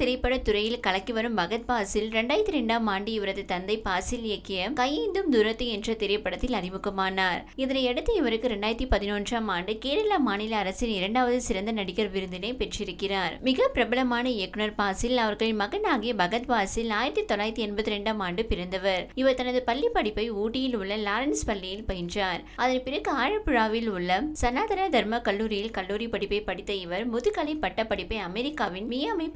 திரைப்பட துறையில் கலக்கி வரும் பகத் பாசில் ரெண்டாயிரத்தி ரெண்டாம் ஆண்டு இவரது தந்தை பாசில் இயக்கிய கையேந்தும் தூரத்து என்ற திரைப்படத்தில் அறிமுகமானார். இதனையடுத்து இவருக்கு ரெண்டாயிரத்தி பதினொன்றாம் ஆண்டு கேரள மாநில அரசின் இரண்டாவது சிறந்த நடிகர் விருதினை பெற்றிருக்கிறார். மிக பிரபலமான இயக்குனர் பாசில் அவர்களின் மகனாகிய பகத் பாசில் ஆயிரத்தி தொள்ளாயிரத்தி எண்பத்தி ரெண்டாம் ஆண்டு பிறந்தவர். இவர் தனது பள்ளி படிப்பை ஊட்டியில் உள்ள லாரன்ஸ் பள்ளியில் பயின்றார். அதன் பிறகு ஆழப்புழாவில் உள்ள சனாதன தர்ம கல்லூரியில் கல்லூரி படிப்பை படித்த இவர் முதுகலை பட்ட படிப்பை அமெரிக்காவின் மியாமி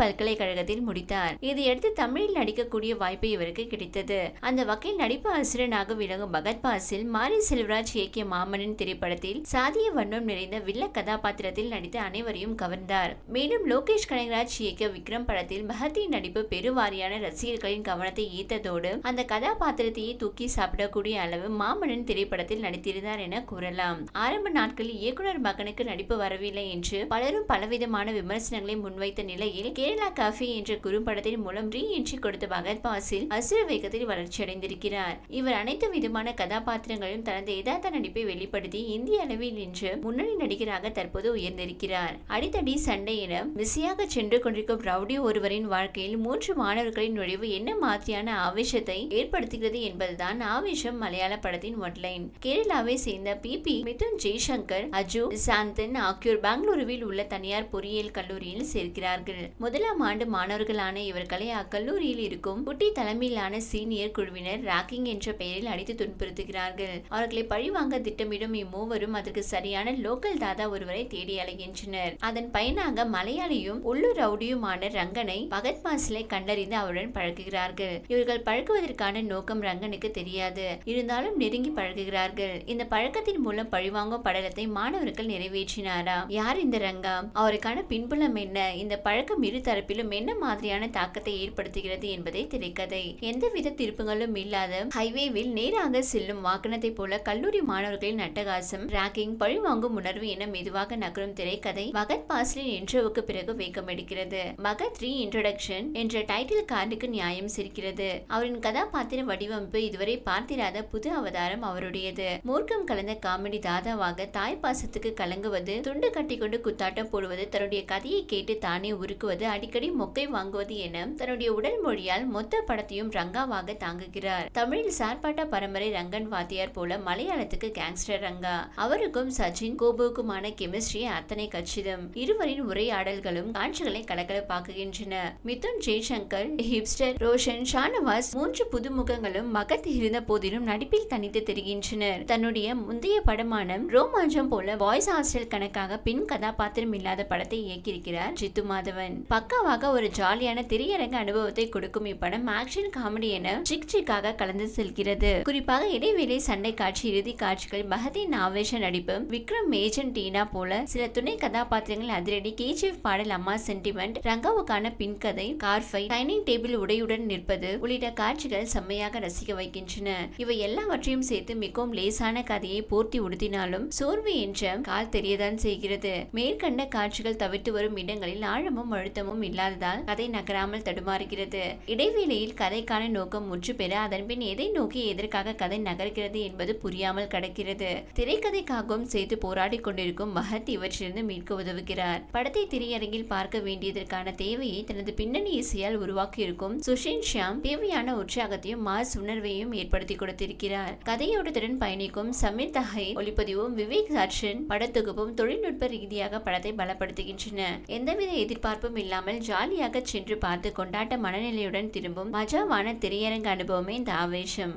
பல்கலைக்கழகத்தில் முடித்தார். இதையடுத்து தமிழில் நடிக்கக்கூடிய வாய்ப்பு இவருக்கு கிடைத்தது. அந்த வகையில் நடிப்பு ஆசிரியனாக விளங்கும் பகத் பாசில் மாரி செல்வராஜ் இயக்கிய மாமனின் திரைப்படத்தில் சாதிய வண்ணம் நிறைந்த வில்ல கதாபாத்திரத்தில் நடித்து அனைவரையும் கவர்ந்தார். மேலும் லோகேஷ் கனகராஜ் இயக்கிய விக்ரம் படத்தில் மகத்தின் நடிப்பு பெருவாரியான ரசிகர்களின் கவனத்தை ஈர்த்ததோடு அந்த கதாபாத்திரத்தையே தூக்கி சாப்பிடக்கூடிய அளவு மாமன்னன் திரைப்படத்தில் நடித்திருந்தார் என கூறலாம். ஆரம்ப நாட்களில் இயக்குனர் மகனுக்கு நடிப்பு வரவில்லை என்று பலரும் பலவிதமான விமர்சனங்களை முன்வைத்த நிலையில் கேரளா காஃபி என்ற குறும்படத்தின் மூலம் ரீ என்ட்ரி கொடுத்த பகத் பாசில் அசுர வேகத்தில் வளர்ச்சியடைந்திருக்கிறார். இவர் அனைத்து விதமான கதாபாத்திரங்களிலும் தனது யதார்த்த நடிப்பை வெளிப்படுத்தி இந்திய அளவில் இன்று முன்னணி நடிகராக தற்போது உயர்ந்திருக்கிறார். அடித்தடி சண்டை என பிஸியாக சென்று கொண்டிருக்கும் ரவுடி ஒருவரின் வாழ்க்கையில் மூன்று மாணவர்களின் நுழைவு என்ன மாதிரியான ஆவேசத்தை ஏற்படுத்துகிறது என்பதுதான் ஆவேசம் மலையாள படத்தின் ஒன்லைன் கேரளாவை சேர்ந்த பி. பி. மிதுன் ஜெய்சங்கர் அஜு சாந்தன் ஆகியோர் பெங்களூருவில் உள்ள தனியார் பொறியியல் கல்லூரியில் சேர்க்கிறார்கள். முதலாம் ஆண்டு மாணவர்களான இவர்களை அக்கல்லூரியில் இருக்கும் குட்டி தலைமையிலான சீனியர் குழுவினர் ராக்கிங் என்ற பெயரில் அடித்து துன்புறுத்துகிறார்கள். அவர்களை பழிவாங்க திட்டமிடும் இம்மூவரும் அதற்கு சரியான லோக்கல் தாதா ஒருவரை தேடி அலைகின்றனர். அதன் பயனாக மலையாளியும் உள்ளூர் ரவுடியுமான ரங்கனை பகத் மாசிலை கண்டறிந்து அவருடன் பழகுகிறார்கள் இவர்கள் பழகுவதற்கான நோக்கம் ரங்கனுக்கு தெரியாது. இருந்தாலும் நெருங்கி பழகுகிறார்கள். இந்த பழக்கத்தின் மூலம் பழிவாங்கும் படலத்தை மாணவர்கள் நிறைவேற்றினாரா? யார் இந்த ரங்கா? அவருக்கான பின்புலம் என்ன? இந்த பழக்கம் இரு தரப்பிலும் என்ன மாதிரியான தாக்கத்தை ஏற்படுத்துகிறது என்பதை திரைக்கதை. எந்தவித திருப்பங்களும் இல்லாத ஹைவேவில் நேராக செல்லும் வாகனத்தை போல கல்லூரி மாணவர்களின் நட்டகாசம் ராக்கிங் பழிவாங்கும் உணர்வு என மெதுவாக நகரும் திரைக்கதை மகத் பாஸ்லின் இன்ட்ரோவுக்கு பிறகு வேகமெடுக்கிறது. மகத் ரீ இன்ட்ரோடக்ஷன் என்ற டைட்டில் கார்டுக்கு நியாயம் சிரிக்கிறது. அவரின் கதாபாத்திர வடிவமைப்பு இதுவரை பார்த்திராத புது அவதாரம் அவருடையது. மூர்க்கம் கலந்த காமெடி தாதாவாக தாய் பாசத்துக்கு கலங்குவது துண்டு கட்டி கொண்டு குத்தாட்டம் போடுவது தன்னுடைய கதையை கேட்டு தானே உருக்குவது அடிக்கடி மொக்கை வாங்குவது என தன்னுடைய உடல் மொழியால் மொத்த படத்தையும் ரங்காவாக தாங்குகிறார். தமிழில் சார்பாட்ட பரம்பரை ரங்கன் வாத்தியார் போல மலையாளத்துக்கு கேங்ஸ்டர் ரங்கா. அவருக்கும் சச்சின் கோபுக்குமான கெமிஸ்ட்ரி அத்தனை கச்சிதம். இருவரின் உரையாடல்களும் காட்சிகளை கலகலப்பாக்குகின்றன. மிதுன் ஜெய்சங்கர் ஹிப்ஸ்டர் ரோஷன் ஷானவாஸ் மூன்று புதுமுகங்களும் மகத் இருந்த போதிலும் நடிப்பில் தனித்து தெரிகின்றனர். தன்னுடைய முந்தைய படமான ரோமாஞ்சம் போல பாய்ஸ் ஹாஸ்டல் கணக்காக பெண் கதாபாத்திரம் இல்லாத படத்தை இயக்கியிருக்கிறார் ஜித்து மாதவன். பக்காவாக ஒரு ஜாலியான திரையரங்க அனுபவத்தை கொடுக்கும் இப்படம் ஆக்ஷன் காமெடி என சிக் சிக்காக கலந்து செல்கிறது. குறிப்பாக இடைவேளை சண்டை காட்சி இறுதி காட்சிகள் பகதின் ஆவேச நடிப்பு விக்ரம் மேஜன் டீனா போல சில துணை கதாபாத்திரங்கள் அதிரடி கேஜிஎஃப் பாடல் அம்மா சென்டிமெண்ட் ரங்காவுக்கான பின்கதை கார்ஃபை டைனிங் டேபிள் உடையுடன் நிற்பது உள்ளிட்ட காட்சிகள் செம்மையாக ரசிக்க வைக்கின்றன. இவை எல்லாவற்றையும் சேர்த்து மிகவும் லேசான கதையை போர்த்தி உடுத்தினாலும் சோர்வு என்ற கால் தெரியதான் செய்கிறது. மேற்கண்ட காட்சிகள் தவிர்த்து வரும் இடங்களில் ஆழமும் அழுத்தமும் இருப்பதால் கதை நகராமல் தடுமாறுகிறது. இடைவேளையில் கதைக்கான நோக்கம் முற்று பெற அதன்பின் எதை நோக்கி எதற்காக கதை நகர்கிறது என்பது புரியாமல் கிடக்கிறது. திரைக்கதைக்காகவும் சேர்த்து போராடி கொண்டிருக்கும் மகத் இவற்றிலிருந்து மீட்க உதவுகிறார். படத்தை திரையரங்கில் பார்க்க வேண்டியதற்கான தேவையை தனது பின்னணி இசையால் உருவாக்கியிருக்கும் சுஷின் ஷியாம் தேவையான உற்சாகத்தையும் மாஸ் உணர்வையும் ஏற்படுத்தி கொடுத்திருக்கிறார். கதையோடுடன் பயணிக்கும் சமீர் தஹை ஒளிப்பதிவும் விவேக் சர்ஷன் படத்தொகுப்பும் தொழில்நுட்ப ரீதியாக படத்தை பலப்படுத்துகின்றன. எந்தவித எதிர்பார்ப்பும் இல்லாமல் ஜாலியாக சென்று பார்த்து கொண்டாட்ட மனநிலையுடன் திரும்பும் மஜாவான திரையரங்க அனுபவமே இந்த ஆவேசம்.